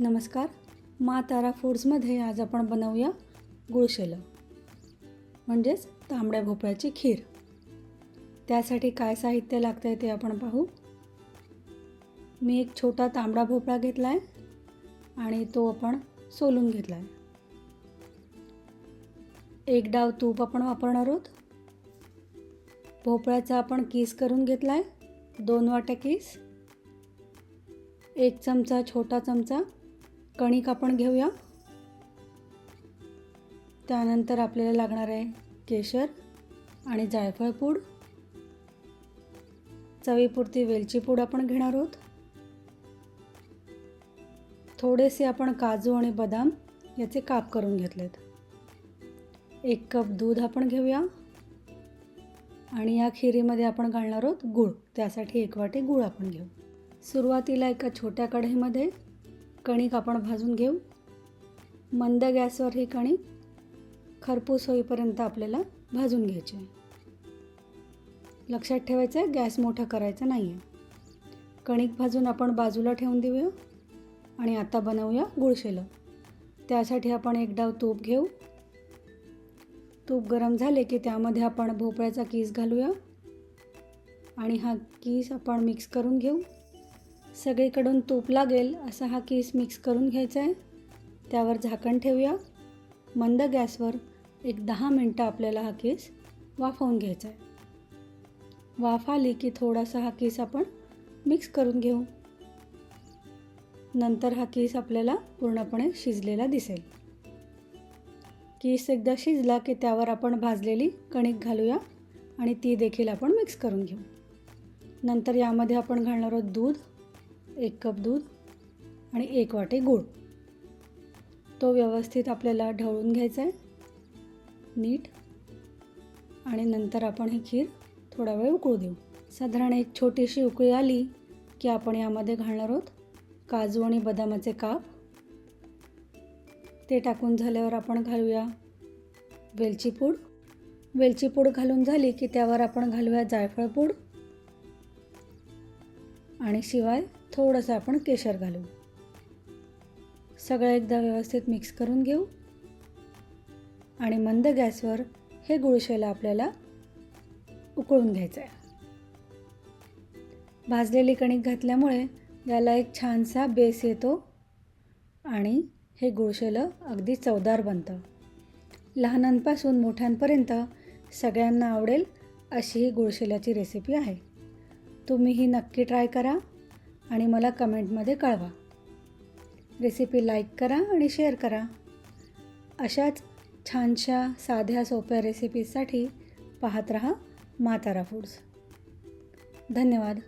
नमस्कार. मा तारा फूड्समध्ये आज आपण बनवूया गुळशेलं म्हणजेच तांबड्या भोपळ्याची खीर. त्यासाठी काय साहित्य लागतं आहे ते आपण पाहू. मी एक छोटा तांबडा भोपळा घेतला आहे आणि तो आपण सोलून घेतला आहे एक डाव तूप आपण वापरणार आहोत. भोपळ्याचा आपण किस करून घेतला आहे दोन वाट्या किस. एक चमचा छोटा चमचा कणिक आपण घेऊया. त्यानंतर आपल्याला लागणार आहे केशर आणि जायफळ पूड. चवीपुरती वेलची पूड आपण घेणार आहोत. थोडेसे आपण काजू आणि बदाम याचे काप करून घेतलेत. एक कप दूध आपण घेऊया. आणि या खिरीमध्ये आपण घालणार आहोत गूळ. त्यासाठी एक वाटी गूळ आपण घेऊ. सुरुवातीला एका छोट्या कढईमध्ये कणिक आपण भाजून घेऊ. मंद गॅसवर ही कणिक खरपूस होईपर्यंत आपल्याला भाजून घ्यायची. आहे लक्षात ठेवायचं आहे गॅस मोठा करायचा नाही आहे कणिक भाजून आपण बाजूला ठेवून देऊया आणि आता बनवूया गुळशेलं. त्यासाठी आपण एक डाव तूप घेऊ. तूप गरम झाले की त्यामध्ये आपण भोपळ्याचा कीस घालूया. आणि हा कीस आपण मिक्स करून घेऊ. सगळीकडून तूप लागेल असा हा केस मिक्स करून घ्यायचा आहे. त्यावर झाकण ठेवूया. मंद गॅसवर एक दहा मिनटं आपल्याला हा केस वाफवून घ्यायचा आहे. वाफ आली की थोडासा हा केस आपण मिक्स करून घेऊ. नंतर हा केस आपल्याला पूर्णपणे शिजलेला दिसेल. केस एकदा शिजला की त्यावर आपण भाजलेली कणिक घालूया आणि ती देखील आपण मिक्स करून घेऊ. नंतर यामध्ये आपण घालणार आहोत दूध. एक कप दूध आणि एक वाटी गूळ. तो व्यवस्थित आपल्याला ढवळून घ्यायचा आहे. नीट. आणि नंतर आपण ही खीर थोडा वेळ उकळू देऊ. साधारण एक छोटीशी उकळी आली की आपण यामध्ये घालणार आहोत काजू आणि बदामाचे काप. ते टाकून झाल्यावर आपण घालूया वेलची पूड. वेलची पूड घालून झाली की त्यावर आपण घालूया जायफळ पूड. आणि शिवाय थोडंसं आपण केशर घालू. सगळं एकदा व्यवस्थित मिक्स करून घेऊ. आणि मंद गॅसवर हे गुळशेला आपल्याला उकळून घ्यायचं आहे भाजलेली कणिक घातल्यामुळे याला एक छानसा बेस येतो आणि हे गुळशेलं अगदी चवदार बनतं. लहानांपासून मोठ्यांपर्यंत सगळ्यांना आवडेल अशी ही गुळशेल्याची रेसिपी आहे. तुम्ही ही नक्की ट्राय करा आणि मला कमेंटमध्ये कळवा. रेसिपी लाईक करा आणि शेअर करा. अशाच छानशा साध्या सोप्या रेसिपीजसाठी पाहत रहा मातारा फूड्स. धन्यवाद.